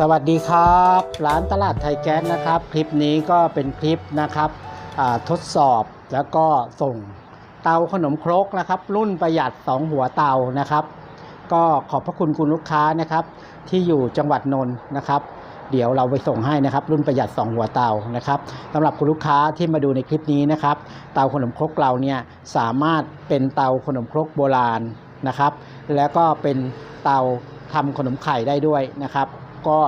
สวัสดีครับร้านตลาดไทยแก๊สนะครับ คลิปนี้ก็เป็นคลิปนะครับทดสอบแล้วก็ส่งเตาขนมครกนะครับ รุ่นประหยัด 2 หัวเตานะครับ ก็ขอบพระคุณคุณลูกค้านะครับ ที่อยู่จังหวัดนนท์นะครับ เดี๋ยวเราไปส่งให้นะครับ รุ่นประหยัด 2 หัวเตานะครับสำหรับคุณลูกค้าที่มาดูในคลิปนี้นะครับ เตาขนมครกเราเนี่ยสามารถเป็นเตาขนมครกโบราณนะครับ แล้วก็เป็นเตาทำขนมไข่ได้ด้วยนะครับ ก็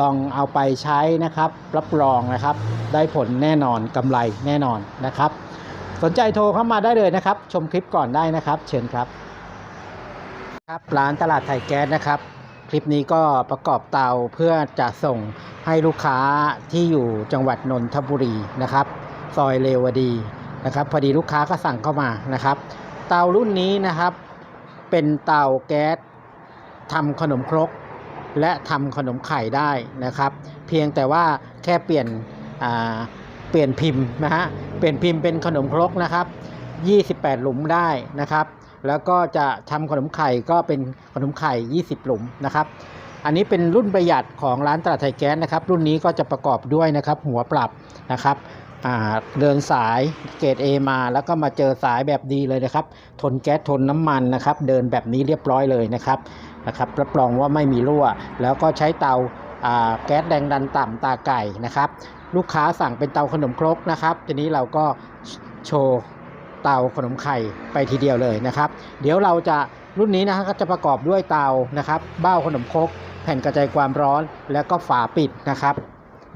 ลองเอาไปใช้นะครับ รับรองนะครับ ได้ผลแน่นอนกำไรแน่นอนนะครับ สนใจโทรเข้ามาได้เลยนะครับ ชมคลิปก่อนได้นะครับ เชิญครับครับร้านตลาดไทยแก๊สนะครับ คลิปนี้ก็ประกอบเตาเพื่อจะส่งให้ลูกค้าที่อยู่จังหวัดนนทบุรีนะครับ ซอยเลวดีนะครับ พอดีลูกค้าก็สั่งเข้ามานะครับ เตารุ่นนี้นะครับ เป็นเตาแก๊สทำขนมครก และทำขนมไข่ได้นะครับ เพียงแต่ว่าแค่เปลี่ยนเปลี่ยนพิมพ์นะฮะเปลี่ยนพิมพ์เป็นขนมครกนะครับ 28 หลุมได้นะครับ แล้วก็จะทำขนมไข่ก็เป็นขนมไข่ 20 หลุมนะครับ อันนี้เป็นรุ่นประหยัดของร้านตลาดไทยแก๊สนะครับ รุ่นนี้ก็จะประกอบด้วยนะครับ หัวปรับนะครับ เดินสายเกรด A มาแล้วก็มาเจอสายแบบดีเลยนะครับ ทนแก๊สทนน้ำมันนะครับ เดินแบบนี้เรียบร้อยเลยนะครับนะครับรับรองว่าไม่มีรั่ว แล้วก็ใช้เตาแก๊สแรงดันต่ำตาไก่นะครับ ลูกค้าสั่งเป็นเตาขนมครกนะครับ ทีนี้เราก็โชว์เตาขนมไข่ไปทีเดียวเลยนะครับ เดี๋ยวเราจะรุ่นนี้นะครับก็จะประกอบด้วยเตานะครับเบ้าขนมครกแผ่นกระจายความร้อน แล้วก็ฝาปิดนะครับ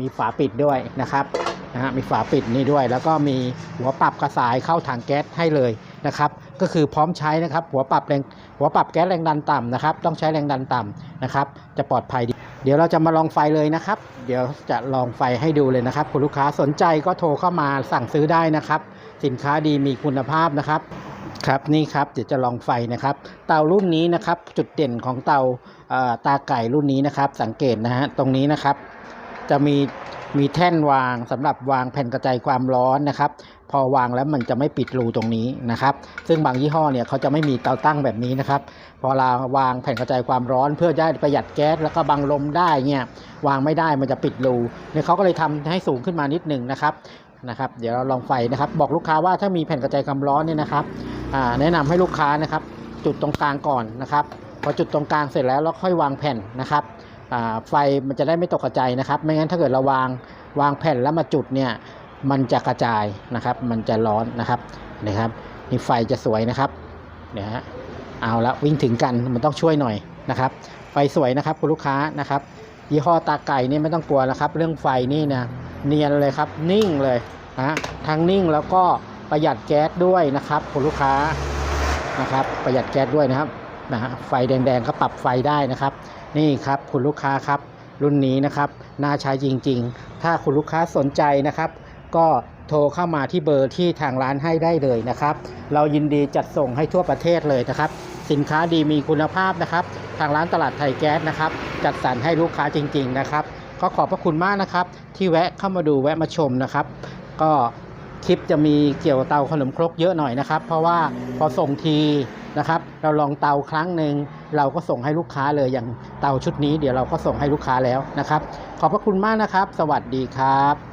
มีฝาปิดด้วยนะครับ นะฮะมีฝาปิดนี่ด้วย แล้วก็มีหัวปรับกระสายเข้าถังแก๊สให้เลยนะครับ ก็คือพร้อมใช้นะครับหัวปรับแรงหัวปรับแก๊สแรงดันต่ำนะครับ ต้องใช้แรงดันต่ำนะครับ จะปลอดภัยดีเดี๋ยวเราจะมาลองไฟเลยนะครับ เดี๋ยวจะลองไฟให้ดูเลยนะครับ คุณลูกค้าสนใจก็โทรเข้ามาสั่งซื้อได้นะครับ สินค้าดีมีคุณภาพนะครับครับนี่ครับเดี๋ยวจะลองไฟนะครับ เตารุ่นนี้นะครับ จุดเด่นของเตาตาไก่รุ่นนี้นะครับ สังเกตนะฮะตรงนี้นะครับ จะมีมีแท่นวางสำหรับวางแผ่นกระจายความร้อนนะครับ พอวางแล้วมันจะไม่ปิดรูตรงนี้นะครับ ซึ่งบางยี่ห้อเนี่ยเขาจะไม่มีเตาตั้งแบบนี้นะครับ พอเราวางแผ่นกระจายความร้อน เพื่อได้ประหยัดแก๊สแล้วก็บังลมได้เนี่ยวางไม่ได้มันจะปิดรูเนี่ยเขาก็เลยทำให้สูงขึ้นมานิดหนึ่งนะครับนะครับ เดี๋ยวเราลองไฟนะครับ บอกลูกค้าว่าถ้ามีแผ่นกระจายความร้อนเนี่ยนะครับแนะนำให้ลูกค้านะครับ จุดตรงกลางก่อนนะครับพอจุดตรงกลางเสร็จแล้วเราค่อยวางแผ่นนะครับ ไฟมันจะได้ไม่ตกกระจายนะครับ ไม่งั้นถ้าเกิดเราวางวางแผ่นแล้วมาจุดเนี่ยมันจะกระจายนะครับ มันจะร้อนนะครับนะครับนี่ไฟจะสวยนะครับเนี่ยฮะเอาละวิ่งถึงกันมันต้องช่วยหน่อยนะครับ ไฟสวยนะครับคุณลูกค้านะครับ ยี่ห้อตาไก่นี่ไม่ต้องกลัวนะครับ เรื่องไฟนี่นะเนียนเลยครับนิ่งเลยนะทั้งนิ่งแล้วก็ประหยัดแก๊สด้วยนะครับคุณลูกค้านะครับ ประหยัดแก๊สด้วยนะครับ นะฮะไฟแดงๆก็ปรับไฟได้นะครับ นี่ครับคุณลูกค้าครับ รุ่นนี้นะครับน่าใช้จริง ๆ ถ้าคุณลูกค้าสนใจนะครับ ก็โทรเข้ามาที่เบอร์ที่ทางร้านให้ได้เลยนะครับ เรายินดีจัดส่งให้ทั่วประเทศเลยนะครับ สินค้าดีมีคุณภาพนะครับ ทางร้านตลาดไทยแก๊สนะครับ จัดสรรให้ลูกค้าจริง ๆ นะครับก็ขอบพระคุณมากนะครับ ที่แวะเข้ามาดูแวะมาชมนะครับ ก็คลิปจะมีเกี่ยวกับเตาขนมครกเยอะหน่อยนะครับ เพราะว่าพอส่งที นะครับ เราลองเตาครั้งหนึ่งเราก็ส่งให้ลูกค้าเลยอย่างเตาชุดนี้เดี๋ยวเราก็ส่งให้ลูกค้าแล้วนะครับ ขอบพระคุณมากนะครับ สวัสดีครับ